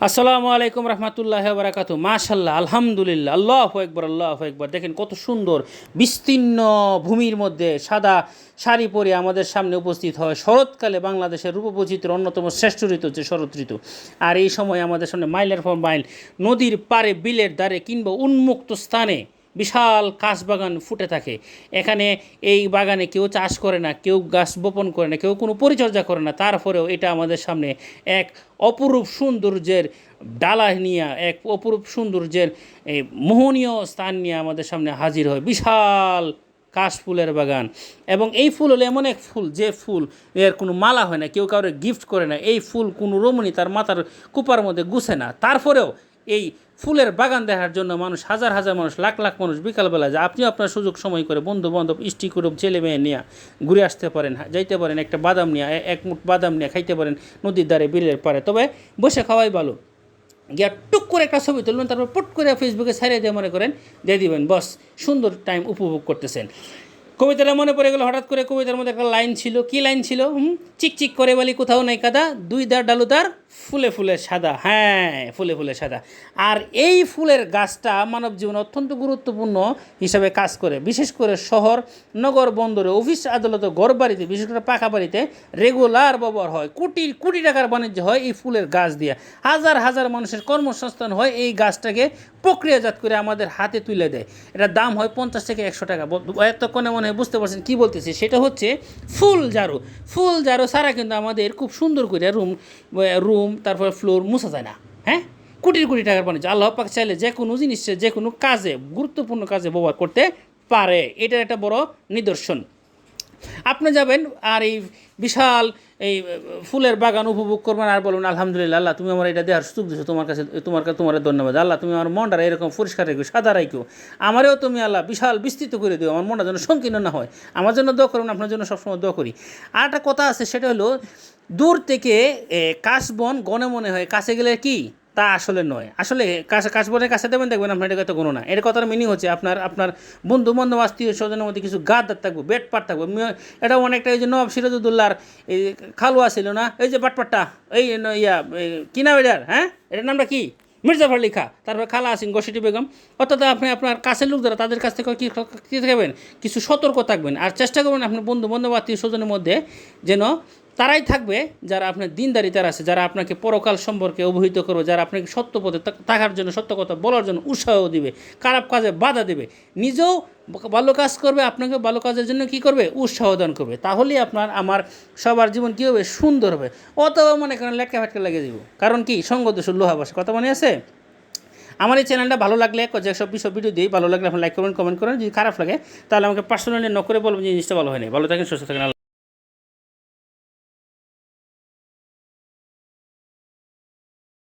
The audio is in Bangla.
আসসালামু আলাইকুম রহমতুল্লাহ বারাকাতু মাশাল্লাহ আলহামদুলিল্লাহ। আল্লাহ একবার আল্লাহ একবার দেখেন কত সুন্দর, বিস্তীর্ণ ভূমির মধ্যে সাদা শাড়ি পরে আমাদের সামনে উপস্থিত হয় শরৎকালে বাংলাদেশের রূপবৈচিত্র অন্যতম শ্রেষ্ঠ ঋতু হচ্ছে শরৎ ঋতু। আর এই সময় আমাদের সামনে মাইলের পর মাইল নদীর পারে বিলের দ্বারে কিংবা উন্মুক্ত স্থানে বিশাল কাশ বাগান ফুটে থাকে। এখানে এই বাগানে কেউ চাষ করে না, কেউ গাছ বপন করে না, কেউ কোনো পরিচর্যা করে না। তারপরেও এটা আমাদের সামনে এক অপরূপ সৌন্দর্যের ডালা নিয়ে, এক অপরূপ সৌন্দর্যের এই মোহনীয় স্থান নিয়ে আমাদের সামনে হাজির হয়। বিশাল কাশ ফুলের বাগান। এবং এই ফুল হলো এমন এক ফুল, যে ফুল এর কোনো মালা হয় না, কেউ কাউরে গিফট করে না। এই ফুল কোনো রমণী তার মাথার কুপার মধ্যে গুছে না। তারপরেও এই ফুলের বাগান দেখার জন্য মানুষ, হাজার হাজার মানুষ, লাখ লাখ মানুষ বিকালবেলা যায়। আপনিও আপনার সুযোগ সময় করে বন্ধু বান্ধব ইষ্টি কুটুম, ছেলে মেয়ে নিয়ে ঘুরে আসতে পারেন, যাইতে পারেন, একটা বাদাম নিয়ে, এক মুঠ বাদাম নিয়ে খাইতে পারেন নদীর ধারে, বিলের পারে তবে বসে খাওয়াই ভালো। গিয়া টুক করে একটা ছবি তুলবেন, তারপর পুট করে ফেসবুকে ছাড়িয়ে দিয়ে মনে করেন, দিয়ে দিবেন, বস, সুন্দর টাইম উপভোগ করতেছেন। কবিতাটা মনে পড়ে গেলো, হঠাৎ করে কবিতার মধ্যে একটা লাইন ছিল। কি লাইন ছিল? হুম, চিকচিক করে বলি, কোথাও নাই কাদা, দুই দার ডালু তার ফুলে ফুলে সাদা হ্যাঁ ফুলে ফুলে সাদা। আর এই ফুলের গাছটা মানব জীবনে অত্যন্ত গুরুত্বপূর্ণ হিসাবে কাজ করে। বিশেষ করে শহর, নগর বন্দরে, অফিস আদালতে ঘর বাড়িতে বিশেষ করে পাকা বাড়িতে রেগুলার ব্যবহার হয়। কোটি কোটি টাকার বাণিজ্য হয় এই ফুলের গাছ দিয়ে। হাজার হাজার মানুষের কর্মসংস্থান হয় এই গাছটাকে প্রক্রিয়াজাত করে আমাদের হাতে তুলে দেয়। এটা দাম হয় পঞ্চাশ থেকে একশো টাকা। এতক্ষণে মনে হয় বুঝতে পারছেন কী বলতেছি? সেটা হচ্ছে ফুল জারু ফুল জারু ছাড়া কিন্তু আমাদের খুব সুন্দর করে রুম রুম তারপর ফ্লোর মুছা যায় না। হ্যাঁ? কোটি কোটি টাকার বাণিজ্য। আল্লাহ পাক চাইলে যে কোনো জিনিসে, যে কোনো কাজে, গুরুত্বপূর্ণ কাজে ব্যবহার করতে পারে। এটার একটা বড় নিদর্শন। আপনি যাবেন আর এই বিশাল এই ফুলের বাগান উপভোগ করবেন আর বলবেন, আলহামদুলিল্লাহ, আল্লাহ, তুমি আমার এটা দেওয়ার সুযোগ দিচ্ছ তোমার কাছে তোমার কাছে তোমার ধন্যবাদ। আল্লাহ, তুমি আমার মনটা এরকম পরিষ্কার রেখো, সাদা রাখো আমারও তুমি আল্লাহ বিশাল বিস্তৃত করে দিও। আমার মনটা যেন সংকীর্ণ না হয়। আমার জন্য দোয়া করুন আপনার জন্য সবসময় দোয়া করি। আর একটা কথা আছে, সেটা হলো, দূর থেকে কাশবন গনে মনে হয়। কাছে গেলে কি? তা আসলে নয়। আসলে কাছে কাশবনের কাছে দেবেন, দেখবেন আপনার এটা কথা কোনো না। এর কথার মিনিং হচ্ছে আপনার আপনার বন্ধু বান্ধব আত্মীয় স্বজনের মধ্যে কিছু গাদার থাকবে বেট পাট থাকবে এটা অনেকটা এই যে নবাব সিরাজউদ্দৌলার এই খালুয়া ছিল না, এই যে বাটপাটটা, এই ইয়া কিনা বেডার হ্যাঁ? এটার নামটা কি? মির্জাফর লিখা তারপর খালা আসিন গসিটি বেগম। অর্থাৎ আপনি, আপনার কাছের লোক যারা, তাদের কাছ থেকে কী কী থাকবেন? কিছু সতর্ক থাকবেন। আর চেষ্টা করবেন আপনার বন্ধু বান্ধব আত্মীয় স্বজনের মধ্যে যেন তারাই থাকবে যারা আপনার দিনদারিতার আছে, যারা আপনাকে পরকাল সম্পর্কে অবহিত করবে, যারা আপনাকে সত্য পথে থাকার জন্য, সত্য কথা বলার জন্য উৎসাহ দিবে, খারাপ কাজে বাধা দেবে। নিজেও ভালো কাজ করবে আপনাকে ভালো কাজের জন্য কি করবে? উৎসাহ দান করবে। তাহলেই আপনার, আমার সবার জীবন কী হবে? সুন্দর হবে। অথবা মনে করেন লেটকা ফেটকা লাগিয়ে দিব। কারণ কি? সঙ্গ দোষ লোহা বসে। কথা মনে আছে? আমার এই চ্যানেলটা ভালো লাগলে যেসব বিষয় ভিডিও দিই ভালো লাগলে আপনি লাইক করবেন কমেন্ট করেন যদি খারাপ লাগে, তাহলে আমাকে পার্সোনালি ন করে বলবেন যে জিনিসটা ভালো হয়নি। ভালো থাকেন, সুস্থ থাকেন